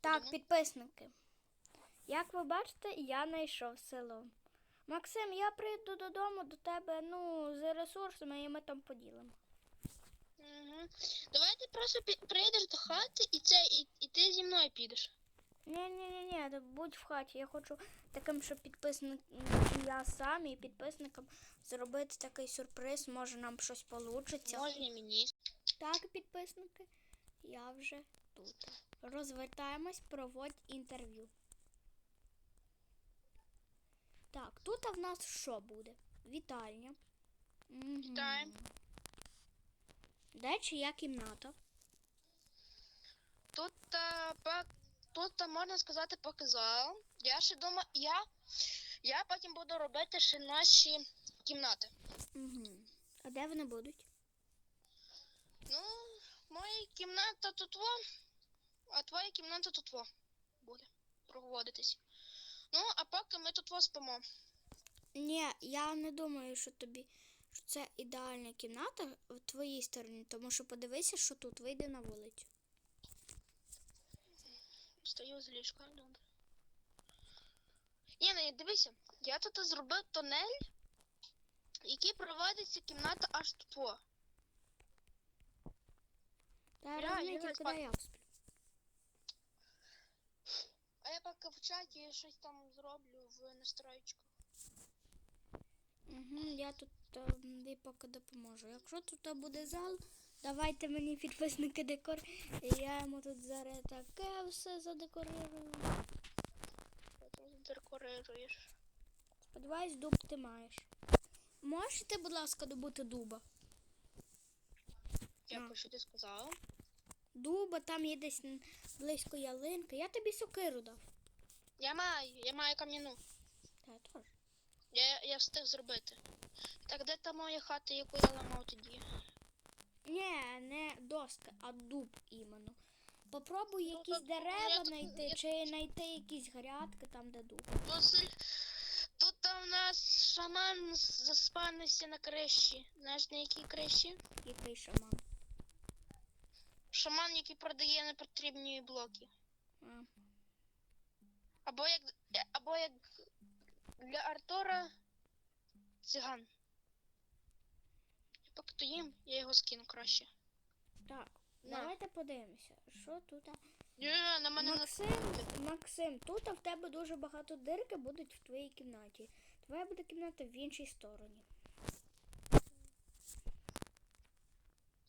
Так, підписники. Як ви бачите, я знайшов село. Максим, я прийду додому до тебе, ну, з ресурсами, і ми там поділимо. Угу. Давай ти просто прийдеш до хати і це, і, і ти зі мною підеш. Ні, ні, будь в хаті. Я хочу таким, щоб підписник я сам і підписникам зробити такий сюрприз. Може нам щось получиться. Може і мені. Так, підписники, я вже тут. Розвертаємось, проводь інтерв'ю. Так, тут в нас що буде? Вітальня. Вітаємо. Де чия кімната? Тут, а, тут а, можна сказати поки зал. Я ще думаю, я, я потім буду робити ще наші кімнати. Угу. А де вони будуть? Ну, моя кімната тут во, а твоя кімната тут во буде проводитись. Ну, а поки ми тут во спимо. Ні, я не думаю, що тобі що це ідеальна кімната в твоїй стороні, тому що подивися, що тут вийде на вулицю. Стою з ліжка, добре. Ні, не дивися, я тут зробив тунель, який проводиться кімната аж тут во. Та я Я- розумію, я тільки спати. я сплю. А я поки в чаті щось там зроблю в настройчиках. Угу, я тут е, тобі поки допоможу. Якщо тут буде зал, давайте мені підписники декор. І я йому тут зараз таке все задекорирую. Що ти декорируєш? Сподіваюсь, дуб ти маєш. Можете, будь ласка, добути дуба? Дякую, що ти сказала. Дуба, там є десь близько ялинка. Я тобі сокиру дав. Я маю, я маю кам'яну. Та я теж. Я, я встиг зробити. Так де та моя хата, яку я ламав тоді? Ні, не доска, а дуб іменно. Попробуй Ну, якісь так, дерева я знайти, я- чи знайти якісь грядки там, де дуб. Василь, тут там у нас шаман заспанився на криші. Знаєш на якій криші? Який шаман. Шаман, який продає непотрібні блоки. А. Або як або як для Артура циган. Поки то їм, я його скину краще. Так, На. давайте подивимося, що тут. Ні, на мене Максим, Максим, тут в тебе дуже багато дирки будуть в твоїй кімнаті. Твоя буде кімната в іншій стороні.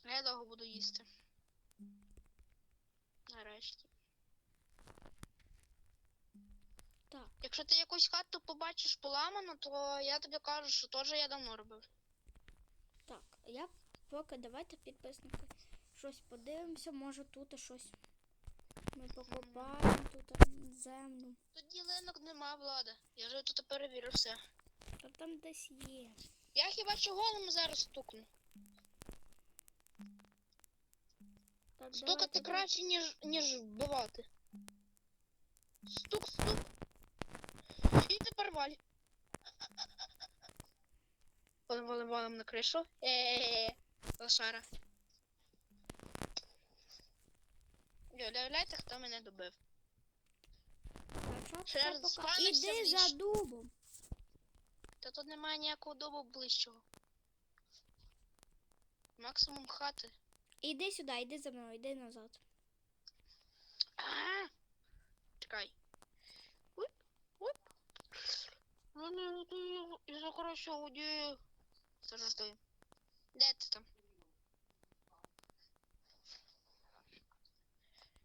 Я довго буду їсти. Нарешті. Так, Якщо ти якусь хату побачиш поламану, то я тобі кажу, що теж я давно робив. так. Я поки давайте підписники щось подивимося, може тут щось. Ми покопаємо тут землю. Тут ділинок нема, влада. Я вже тут перевірив все. Та там десь є. Я хіба що голим зараз стукну. Так, Стукати давайте краще, ніж, ніж вбивати. Стук, стук. І тепер валь. Валим, валим, валим на кришу. Е-е-е. Лошара. Уявляєте, хто мене добив? Ще раз пока- спалишся Іди за дубом. Та тут немає ніякого дому ближчого. Максимум хати. Іди сюди, іди за мною, іди назад. Чекай. Уп, уп. Ну, ну, ну, Я хорошо, де? Завжди. Де ти там?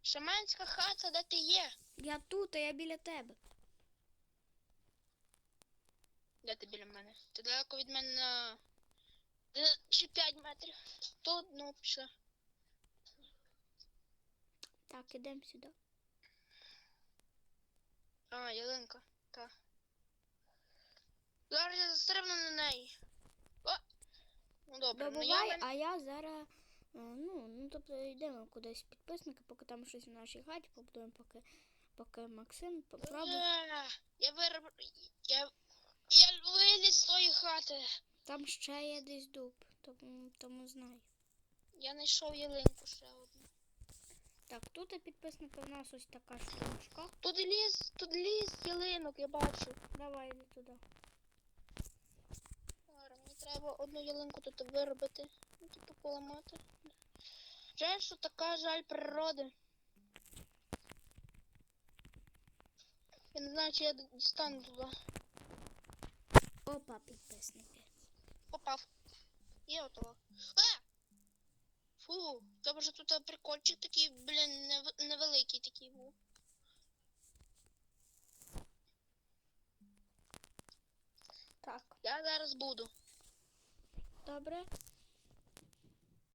Шаманська хата, де ти є? Я тут, а я біля тебе. Де ти біля мене? Ти далеко від мене на е, чи 5 метрів. Тут, ну, пішла. Так, ідемо сюди. А, ялинка, та. Зараз я застрибну на неї. О! Ну добре, ну я а я зараз. е, Ну, ну тобто йдемо кудись підписники, поки там щось в нашій хаті побудуємо, поки, поки Максим попробує. Е, Я вироб... Я... Я виліз з тої хати. Там ще є десь дуб, тому, тому знаю. Я знайшов ялинку ще. Так, тут підписники у нас ось така штучка. Тут ліс, тут ліс, ялинок, я бачу. Давай йди туди. Зараз мені треба одну ялинку тут виробити. Ну, типу поламати. Жаль, що така жаль природи. Я не знаю, чи я дістану туди. Опа, підписники. Попав. Є отого. А! Фу, добре, що тут прикольчик такий, блін, нев- невеликий такий був. Так, Я зараз буду. добре.